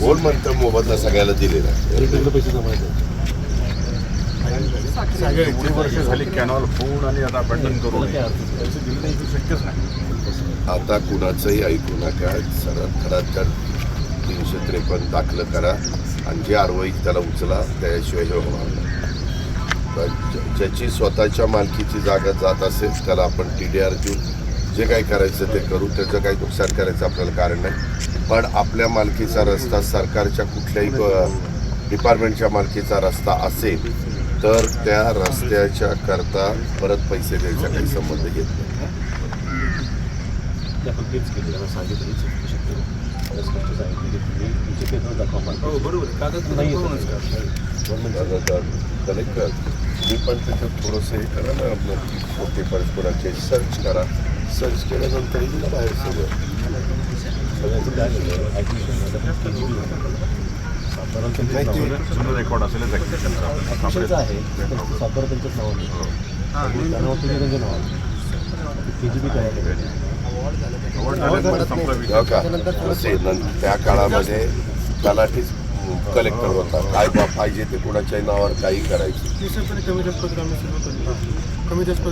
कोण म्हणतं मोबदला सगळ्याला दिलेला. एवढी वर्ष झाली कॅनॉल आणि आता अबॅन्डन करून. शक्यच नाही. कुणाचंही ऐकू नका. सरळ खरं तर तीनशे त्रेपन्न दाखलं करा आणि जे आरवाई त्याला उचला त्याशिवाय हे होणार ज्याची स्वतःच्या मालकीची जागा जात असेल त्याला आपण टी डी आर देऊन जे काही करायचं ते करू. त्याचं काही नुकसान करायचं आपल्याला कारण नाही. पण आपल्या मालकीचा रस्ता सरकारच्या कुठल्याही डिपार्टमेंटच्या मालकीचा रस्ता असेल तर त्या रस्त्याच्या करता परत पैसे द्यायचा काही संबंध येत नाही. करू हो मी पण त्याच्यात थोडंसं हे करा ना आपलं पेपर कोणाचे सर्च करा. सर्च केल्यानंतर बाहेर सगळं. सगळ्यांचं काय झालं ॲडमिशन झालं के जी बी सातारा रेकॉर्ड असेलच ॲडमिशनचं आहे सातारा त्यांच्याच नावाने त्यांच्या नावाने के जी त्या काळामध्ये तलाठीच कलेक्टर होता काय बा पाहिजे ते कुणाच्याही नावावर काही करायचं कमी जास्त